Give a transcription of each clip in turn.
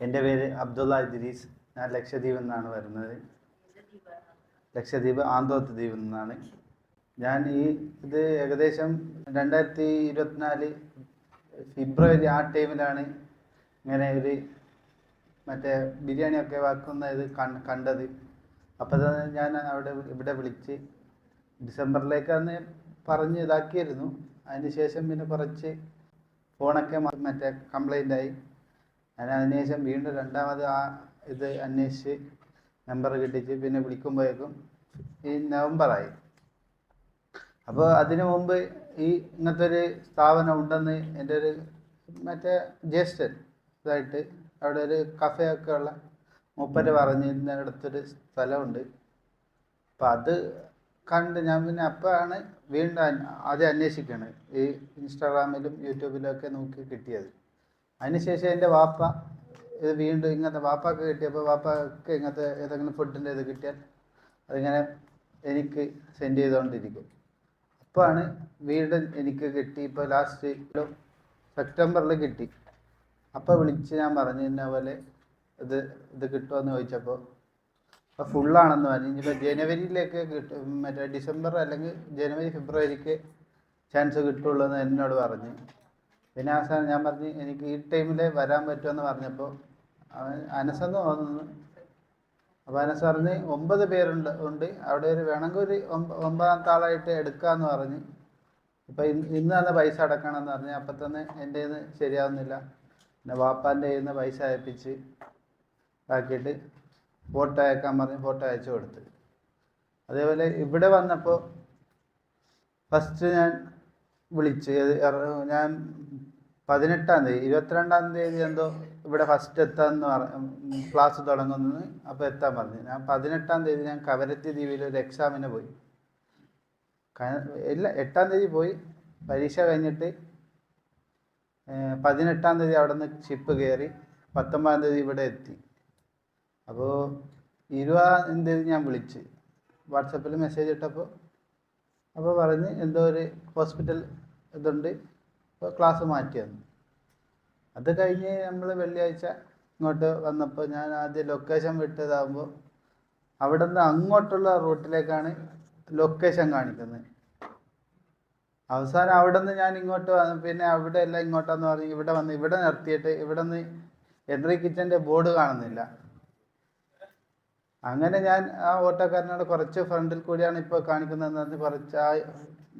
എന്റെ പേര് അബ്ദുള്ള ഇദ്രീസ്. ഞാൻ ലക്ഷദ്വീപിൽ നിന്നാണ് വരുന്നത്. ലക്ഷദ്വീപ് ആന്തോത്ത് ദ്വീപിൽ നിന്നാണ്. ഞാൻ ഈ ഇത് ഏകദേശം രണ്ടായിരത്തി ഇരുപത്തിനാല് ഫെബ്രുവരി ആ ടൈമിലാണ് ഇങ്ങനെ ഒരു മറ്റേ ബിരിയാണിയൊക്കെ വാക്കുന്ന ഇത് കണ്ടത്. അപ്പോൾ ഞാൻ അവിടെ ഇവിടെ വിളിച്ച് ഡിസംബറിലേക്ക് അന്ന് പറഞ്ഞ് ഇതാക്കിയിരുന്നു. അതിന് ശേഷം പിന്നെ കുറച്ച് ഫോണൊക്കെ മറ്റേ കംപ്ലൈന്റ് ആയി. ഞാൻ അതിനുശേഷം വീണ്ടും രണ്ടാമത് ആ ഇത് അന്വേഷിച്ച് നമ്പർ കിട്ടിച്ച് പിന്നെ വിളിക്കുമ്പോഴേക്കും ഈ നവംബറായി അപ്പോൾ അതിനു മുമ്പ് ഈ ഇങ്ങനത്തെ ഒരു സ്ഥാപനം ഉണ്ടെന്ന് എന്റെ ഒരു മറ്റേ ജ്യേഷ്ഠൻ ഇതായിട്ട് അവിടെ ഒരു കഫേ ഒക്കെ ഉള്ള മൂപ്പര് പറഞ്ഞിരുന്ന അടുത്തൊരു സ്ഥലമുണ്ട്. അപ്പം അത് കണ്ട് ഞാൻ പിന്നെ അപ്പോഴാണ് വീണ്ടും ആദ്യം അന്വേഷിക്കുന്നത് ഈ ഇൻസ്റ്റാഗ്രാമിലും യൂട്യൂബിലും ഒക്കെ നോക്കി കിട്ടിയത്. അതിനുശേഷം എന്റെ വാപ്പ ഇത് വീണ്ടും ഇങ്ങനത്തെ വാപ്പാക്ക് കിട്ടിയപ്പോൾ വാപ്പാക്ക് ഇങ്ങനത്തെ ഏതെങ്കിലും ഫുഡിന്റെ ഇത് കിട്ടിയാൽ അതിങ്ങനെ എനിക്ക് സെൻഡ് ചെയ്തുകൊണ്ടിരിക്കും. അപ്പോഴാണ് വീണ്ടും എനിക്ക് കിട്ടി. ഇപ്പോൾ ലാസ്റ്റ് സെപ്റ്റംബറിൽ കിട്ടി. അപ്പോൾ വിളിച്ച് ഞാൻ പറഞ്ഞു ഇന്ന പോലെ ഇത് ഇത് കിട്ടുമെന്ന് ചോദിച്ചപ്പോൾ അപ്പോൾ ഫുള്ളാണെന്ന് പറഞ്ഞു. ഇനിയിപ്പോൾ ജനുവരിയിലേക്ക് കിട്ടും മറ്റേ ഡിസംബർ അല്ലെങ്കിൽ ജനുവരി ഫെബ്രുവരിക്ക് ചാൻസ് കിട്ടുള്ളൂ എന്ന് എന്നോട് പറഞ്ഞു. പിന്നെ അവസാനം ഞാൻ പറഞ്ഞു എനിക്ക് ഈ ടൈമിൽ വരാൻ പറ്റുമെന്ന് പറഞ്ഞപ്പോൾ അവൻ അനസെന്ന് തോന്നുന്നു. അപ്പോൾ അനസ് പറഞ്ഞ് ഒമ്പത് പേരുണ്ട് ഉണ്ട്. അവിടെ ഒരു വേണമെങ്കിൽ ഒരു ഒമ്പതാമത്തെ ആളായിട്ട് എടുക്കാമെന്ന് പറഞ്ഞ്. ഇപ്പം ഇന്ന് ഇന്ന് തന്നെ പൈസ അടക്കണമെന്ന് പറഞ്ഞ്. അപ്പം തന്നെ എന്റെ നിന്ന് ശരിയാവുന്നില്ല. പിന്നെ വാപ്പാന്റെ കയ്യിൽ നിന്ന് പൈസ അയപ്പിച്ച് ആക്കിയിട്ട് ഫോട്ടോ അയക്കാൻ പറഞ്ഞ് ഫോട്ടോ അയച്ചു കൊടുത്ത്. അതേപോലെ ഇവിടെ വന്നപ്പോൾ ഫസ്റ്റ് ഞാൻ വിളിച്ച്. ഞാൻ പതിനെട്ടാം തീയതി ഇരുപത്തിരണ്ടാം തീയതി എന്തോ ഇവിടെ ഫസ്റ്റ് എത്താമെന്ന് പറഞ്ഞു ക്ലാസ് തുടങ്ങുന്നത് അപ്പോൾ എത്താൻ പറഞ്ഞു. ഞാൻ പതിനെട്ടാം തീയതി ഞാൻ കവരത്തി ദ്വീപിൽ ഒരു എക്സാമിന് പോയി. എല്ലാ എട്ടാം തീയതി പോയി. പരീക്ഷ കഴിഞ്ഞിട്ട് പതിനെട്ടാം തീയതി അവിടെ നിന്ന് ഷിപ്പ് കയറി പത്തൊമ്പതാം തീയതി ഇവിടെ എത്തി. അപ്പോൾ ഇരുപതാം തീയതി ഞാൻ വിളിച്ച്. വാട്സപ്പിൽ മെസ്സേജ് ഇട്ടപ്പോൾ അപ്പോൾ പറഞ്ഞ് എന്തോ ഒരു ഹോസ്പിറ്റൽ ഇതുണ്ട്. ഇപ്പോൾ ക്ലാസ് മാറ്റിയെന്ന്. അത് കഴിഞ്ഞ് നമ്മൾ വെള്ളിയാഴ്ച ഇങ്ങോട്ട് വന്നപ്പോൾ ഞാൻ ആദ്യം ലൊക്കേഷൻ വിട്ടതാകുമ്പോൾ അവിടെ നിന്ന് അങ്ങോട്ടുള്ള റൂട്ടിലേക്കാണ് ലൊക്കേഷൻ കാണിക്കുന്നത്. അവസാനം അവിടെ നിന്ന് ഞാൻ ഇങ്ങോട്ട് വന്ന് പിന്നെ അവിടെ എല്ലാം ഇങ്ങോട്ടാന്ന് പറഞ്ഞ് ഇവിടെ വന്ന് ഇവിടെ നിർത്തിയിട്ട് ഇവിടെ നിന്ന് എൻട്രി കിച്ചന്റെ ബോർഡ് കാണുന്നില്ല. അങ്ങനെ ഞാൻ ആ ഓട്ടോക്കാരനോട് കുറച്ച് ഫ്രണ്ടിൽ കൂടിയാണ് ഇപ്പോൾ കാണിക്കുന്നതെന്ന് പറഞ്ഞ് കുറച്ച് ആ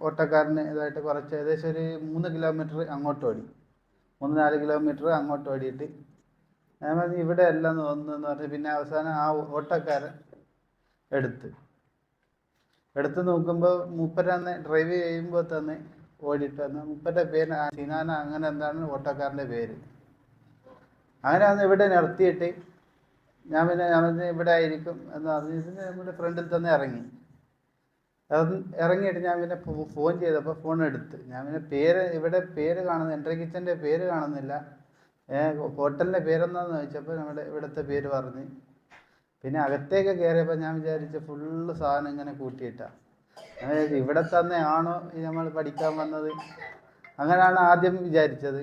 ഓട്ടോക്കാരന് ഇതായിട്ട് കുറച്ച് ഏകദേശം ഒരു മൂന്ന് കിലോമീറ്റർ അങ്ങോട്ട് ഓടി. മൂന്ന് നാല് കിലോമീറ്റർ അങ്ങോട്ട് ഓടിയിട്ട്. ഞാൻ പറഞ്ഞു ഇവിടെ അല്ല തോന്നുന്നു പറഞ്ഞ് പിന്നെ അവസാനം ആ ഓട്ടോക്കാരൻ എടുത്ത്. എടുത്ത് നോക്കുമ്പോൾ മൂപ്പരന്ന് ഡ്രൈവ് ചെയ്യുമ്പോൾ തന്നെ ഓടിയിട്ട് വന്ന് മൂപ്പരുടെ പേര് സിനാന അങ്ങനെ എന്താണ് ഓട്ടോക്കാരന്റെ പേര്. അങ്ങനെ അന്ന് ഇവിടെ നിർത്തിയിട്ട് ഞാൻ പിന്നെ ഞാൻ പിന്നെ ഇവിടെ ആയിരിക്കും എന്ന് പറഞ്ഞിട്ട് നമ്മുടെ ഫ്രണ്ടിൽ തന്നെ ഇറങ്ങി. ഇറങ്ങിയിട്ട് ഞാൻ പിന്നെ ഫോൺ ചെയ്തപ്പോൾ ഫോൺ എടുത്ത്. ഞാൻ പിന്നെ പേര് ഇവിടെ പേര് കാണുന്ന എൻട്രി കിച്ചന്റെ പേര് കാണുന്നില്ല. ഹോട്ടലിന്റെ പേരെന്താന്ന് ചോദിച്ചപ്പോൾ നമ്മുടെ ഇവിടുത്തെ പേര് പറഞ്ഞ്. പിന്നെ അകത്തേക്ക് കയറിയപ്പോൾ ഞാൻ വിചാരിച്ച ഫുള്ള് സാധനം ഇങ്ങനെ കൂട്ടിയിട്ടാണ് ഞാൻ ഇവിടെ തന്നെ ആണോ നമ്മൾ പഠിക്കാൻ വന്നത്? അങ്ങനെയാണ് ആദ്യം വിചാരിച്ചത്.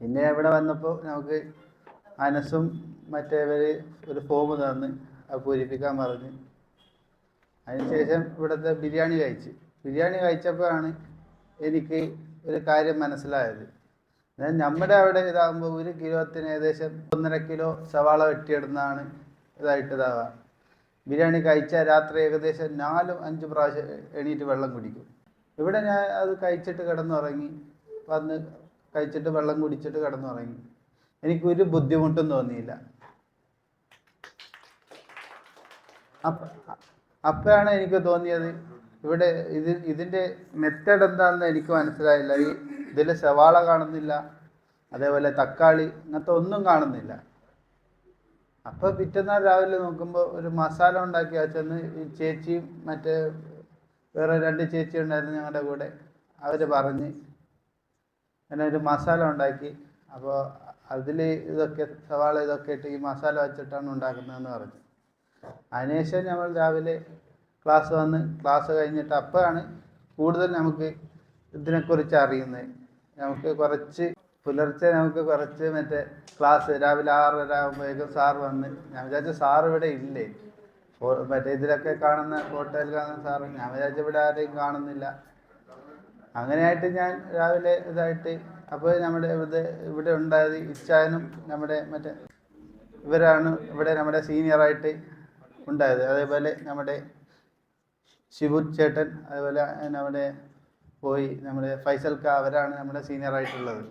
പിന്നെ ഇവിടെ വന്നപ്പോൾ നമുക്ക് അനസും മറ്റേവർ ഒരു ഫോം തന്ന് അത് പൂരിപ്പിക്കാൻ പറഞ്ഞ്. അതിനുശേഷം ഇവിടുത്തെ ബിരിയാണി കഴിച്ച്. ബിരിയാണി കഴിച്ചപ്പോഴാണ് എനിക്ക് ഒരു കാര്യം മനസ്സിലായത്. നമ്മുടെ അവിടെ ഇതാകുമ്പോൾ ഒരു കിലോത്തിന് ഏകദേശം ഒന്നര കിലോ സവാള വെട്ടിയിടുന്നതാണ് ഇതായിട്ട് ഇതാവുക. ബിരിയാണി കഴിച്ച രാത്രി ഏകദേശം നാലും അഞ്ച് പ്രാവശ്യം എണീറ്റ് വെള്ളം കുടിക്കും. ഇവിടെ ഞാൻ അത് കഴിച്ചിട്ട് കിടന്നുറങ്ങി. വന്ന് കഴിച്ചിട്ട് വെള്ളം കുടിച്ചിട്ട് കിടന്നുറങ്ങി. എനിക്കൊരു ബുദ്ധിമുട്ടും തോന്നിയില്ല അപ്പ അപ്പോഴാണ് എനിക്ക് തോന്നിയത്. ഇവിടെ ഇത് ഇതിന്റെ മെത്തേഡ് എന്താണെന്ന് എനിക്ക് മനസ്സിലായില്ല. ഈ ഇതിൽ സവാള കാണുന്നില്ല അതേപോലെ തക്കാളി ഇങ്ങനത്തെ ഒന്നും കാണുന്നില്ല. അപ്പോൾ പിറ്റന്നാൾ രാവിലെ നോക്കുമ്പോൾ ഒരു മസാല ഉണ്ടാക്കി വെച്ചെന്ന് ഈ ചേച്ചിയും മറ്റേ വേറെ രണ്ട് ചേച്ചി ഉണ്ടായിരുന്നു ഞങ്ങളുടെ കൂടെ. അവർ പറഞ്ഞ് അങ്ങനെ ഒരു മസാല ഉണ്ടാക്കി. അപ്പോൾ അതിൽ ഇതൊക്കെ സവാള ഇതൊക്കെ ഇട്ട് ഈ മസാല വെച്ചിട്ടാണ് ഉണ്ടാക്കുന്നതെന്ന് പറഞ്ഞു. അതിനുശേഷം നമ്മൾ രാവിലെ ക്ലാസ് വന്ന് ക്ലാസ് കഴിഞ്ഞിട്ട് അപ്പോഴാണ് കൂടുതൽ നമുക്ക് ഇതിനെക്കുറിച്ച് അറിയുന്നത്. നമുക്ക് കുറച്ച് പുലർച്ചെ നമുക്ക് കുറച്ച് മറ്റേ ക്ലാസ് രാവിലെ ആറര ആകുമ്പോഴേക്കും സാർ വന്ന് ഞാൻ വിചാരിച്ചു സാർ ഇവിടെ ഇല്ലേ. മറ്റേ ഇതിലൊക്കെ കാണുന്ന ഫോട്ടോയിൽ കാണുന്ന സാറ് ഞാൻ വിചാരിച്ചു ഇവിടെ ആരെയും കാണുന്നില്ല. അങ്ങനെയായിട്ട് ഞാൻ രാവിലെ ഇതായിട്ട് അപ്പോൾ നമ്മുടെ ഇവിടെ ഇവിടെ ഉണ്ടായത് ഇച്ചാനും നമ്മുടെ മറ്റേ ഇവരാണ് ഇവിടെ നമ്മുടെ സീനിയറായിട്ട് ഉണ്ടായത്. അതേപോലെ നമ്മുടെ ശിവു ചേട്ടൻ അതേപോലെ നമ്മുടെ പോയി നമ്മുടെ ഫൈസൽ ക അവരാണ് നമ്മുടെ സീനിയർ ആയിട്ടുള്ളത്.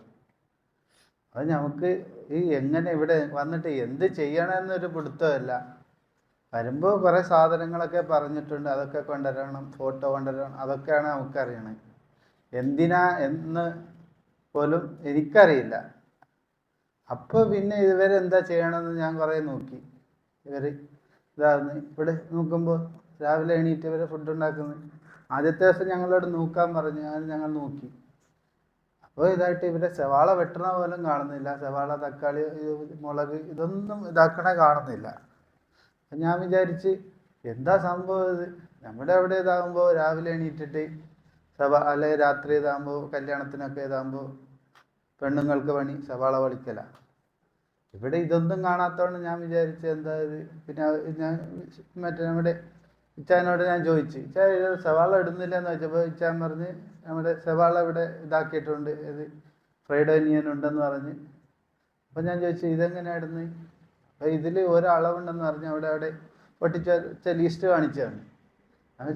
അത് നമുക്ക് ഈ എങ്ങനെ ഇവിടെ വന്നിട്ട് എന്ത് ചെയ്യണമെന്നൊരു പിടുത്തമല്ല. വരുമ്പോൾ കുറേ സാധനങ്ങളൊക്കെ പറഞ്ഞിട്ടുണ്ട്. അതൊക്കെ കൊണ്ടുവരണം ഫോട്ടോ കൊണ്ടുവരണം അതൊക്കെയാണ് നമുക്കറിയണത് എന്തിനാ എന്ന് പോലും എനിക്കറിയില്ല. അപ്പോൾ പിന്നെ ഇതുവരെ എന്താ ചെയ്യണമെന്ന് ഞാൻ കുറേ നോക്കി. ഇവർ ഇതാകുന്നു ഇവിടെ നോക്കുമ്പോൾ രാവിലെ എണീറ്റ് ഇവർ ഫുഡ് ഉണ്ടാക്കുന്നത് ആദ്യത്തെ ദിവസം ഞങ്ങളോട് നോക്കാൻ പറഞ്ഞു. ഞാൻ ഞങ്ങൾ നോക്കി. അപ്പോൾ ഇതായിട്ട് ഇവരെ സവാള വെട്ടണ പോലും കാണുന്നില്ല. സവാള തക്കാളി മുളക് ഇതൊന്നും ഇതാക്കണ കാണുന്നില്ല. ഞാൻ വിചാരിച്ച് എന്താ സംഭവം ഇത്? നമ്മുടെ അവിടെ ഇതാകുമ്പോൾ രാവിലെ എണീറ്റിട്ട് സവാ അല്ലെ രാത്രി ഇതാകുമ്പോൾ കല്യാണത്തിനൊക്കെ ഇതാകുമ്പോൾ പെണ്ണുങ്ങൾക്ക് പണി സവാള വളിക്കല. ഇവിടെ ഇതൊന്നും കാണാത്തതുകൊണ്ട് ഞാൻ വിചാരിച്ചു എന്താ പിന്നെ ഞാൻ മറ്റേ നമ്മുടെ ഇച്ചാനോട് ഞാൻ ചോദിച്ചു ഇച്ചാ ഇത് സവാള ഇടുന്നില്ല എന്ന് ചോദിച്ചപ്പോൾ ഇച്ചാൻ പറഞ്ഞ് നമ്മുടെ സവാള ഇവിടെ ഇതാക്കിയിട്ടുണ്ട് ഇത് ഫ്രൈഡ് ഒനിയൻ ഉണ്ടെന്ന് പറഞ്ഞ്. അപ്പം ഞാൻ ചോദിച്ചു ഇതെങ്ങനെയാണ് ഇടുന്നത് അപ്പോൾ ഇതിൽ ഒരളവുണ്ടെന്ന് പറഞ്ഞ് അവിടെ അവിടെ പൊട്ടിച്ച ലിസ്റ്റ് കാണിച്ചതാണ്. ഞാൻ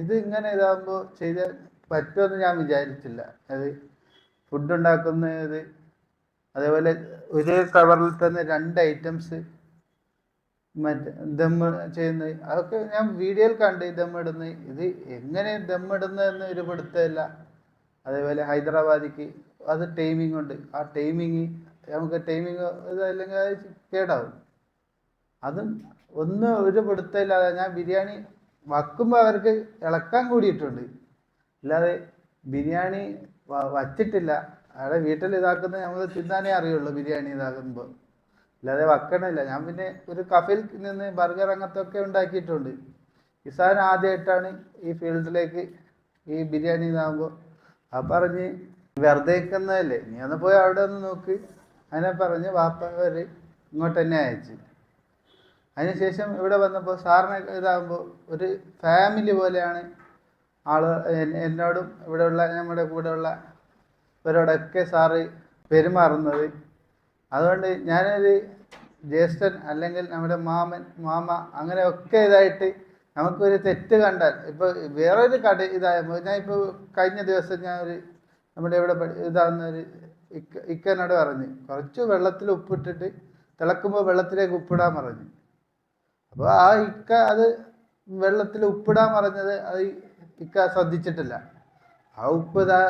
ഇത് ഇങ്ങനെ ഇതാകുമ്പോൾ ചെയ്ത് പറ്റുമെന്ന് ഞാൻ വിചാരിച്ചില്ല. അത് ഫുഡ് ഉണ്ടാക്കുന്നത് അതേപോലെ ഒരു കവറിൽ തന്നെ രണ്ട് ഐറ്റംസ് മറ്റേ ദമ്മ് ചെയ്യുന്ന അതൊക്കെ ഞാൻ വീഡിയോയിൽ കണ്ട് ഈ ദം ഇടുന്നത് ഇത് എങ്ങനെ ദമ്മിടുന്നതെന്ന് ഒരു പിടുത്തമില്ല. അതേപോലെ ഹൈദരാബാദിക്ക് അത് ടൈമിംഗ് ഉണ്ട്. ആ ടൈമിങ് നമുക്ക് ടൈമിങ് ഇതല്ലെങ്കിൽ അത് കേടാവും. അതും ഒന്നും ഒരു പിടുത്തമില്ലാതെ ഞാൻ ബിരിയാണി വക്കുമ്പോൾ അവർക്ക് ഇളക്കാൻ കൂടിയിട്ടുണ്ട്. അല്ലാതെ ബിരിയാണി വച്ചിട്ടില്ല. അവിടെ വീട്ടിൽ ഇതാക്കുന്ന നമ്മൾ തിന്നാനേ അറിയുള്ളൂ ബിരിയാണി ഇതാക്കുമ്പോൾ അല്ലാതെ വക്കണില്ല. ഞാൻ പിന്നെ ഒരു കഫയിൽ നിന്ന് ബർഗർ അങ്ങനത്തൊക്കെ ഉണ്ടാക്കിയിട്ടുണ്ട്. ഇസാൻ ആദ്യമായിട്ടാണ് ഈ ഫീൽഡിലേക്ക് ഈ ബിരിയാണി ഇതാകുമ്പോൾ ആ പറഞ്ഞ് വെറുതെ നിൽക്കുന്നതല്ലേ നീ ഒന്ന് പോയി അവിടെ ഒന്ന് നോക്ക്. അങ്ങനെ പറഞ്ഞ് വാപ്പ അവർ ഇങ്ങോട്ട് തന്നെ അയച്ചു. അതിനുശേഷം ഇവിടെ വന്നപ്പോൾ സാറിന് ഇതാകുമ്പോൾ ഒരു ഫാമിലി പോലെയാണ് ആൾ എന്നോടും ഇവിടെയുള്ള നമ്മുടെ കൂടെയുള്ള ഇവരോടൊക്കെ സാറ് പെരുമാറുന്നത്. അതുകൊണ്ട് ഞാനൊരു ജ്യേഷ്ഠൻ അല്ലെങ്കിൽ നമ്മുടെ മാമൻ മാമ അങ്ങനെയൊക്കെ ഇതായിട്ട് നമുക്കൊരു തെറ്റ് കണ്ടാൽ ഇപ്പോൾ വേറൊരു കട ഇതായപ്പോൾ ഞാൻ ഇപ്പോൾ കഴിഞ്ഞ ദിവസം ഞാൻ ഒരു നമ്മുടെ ഇവിടെ ഇതാകുന്ന ഒരു ഇക്ക ഇക്കനോട് പറഞ്ഞ് കുറച്ച് വെള്ളത്തിൽ ഉപ്പിട്ടിട്ട് തിളക്കുമ്പോൾ വെള്ളത്തിലേക്ക് ഉപ്പിടാൻ പറഞ്ഞു. അപ്പോൾ ആ ഇക്ക അത് വെള്ളത്തിൽ ഉപ്പിടാൻ പറഞ്ഞത് അത് ഇക്ക ശ്രദ്ധിച്ചിട്ടില്ല. ആ ഉപ്പ് ഇതാ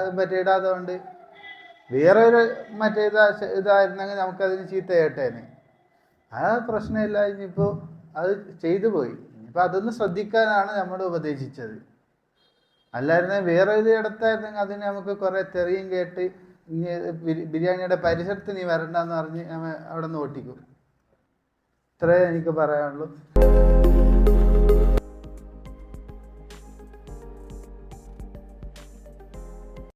വേറെ ഒരു മറ്റേ ഇതാ ഇതായിരുന്നെങ്കിൽ നമുക്കതിന് ചീത്ത കേട്ടേനെ. ആ പ്രശ്നമില്ല ഇനിയിപ്പോൾ അത് ചെയ്തു പോയി. ഇനിയിപ്പോൾ അതൊന്ന് ശ്രദ്ധിക്കാനാണ് നമ്മൾ ഉപദേശിച്ചത്. അല്ലായിരുന്നെ വേറെ ഒരു ഇടത്തായിരുന്നെങ്കിൽ അതിന് നമുക്ക് കുറേ തെറിയും കേട്ട് ഇനി ബിരിയാണിയുടെ പരിസരത്ത് നീ വരണ്ടെന്ന് പറഞ്ഞ് അവിടെ നിന്ന് ഓട്ടിക്കും. ഇത്രേ എനിക്ക് പറയാനുള്ളൂ.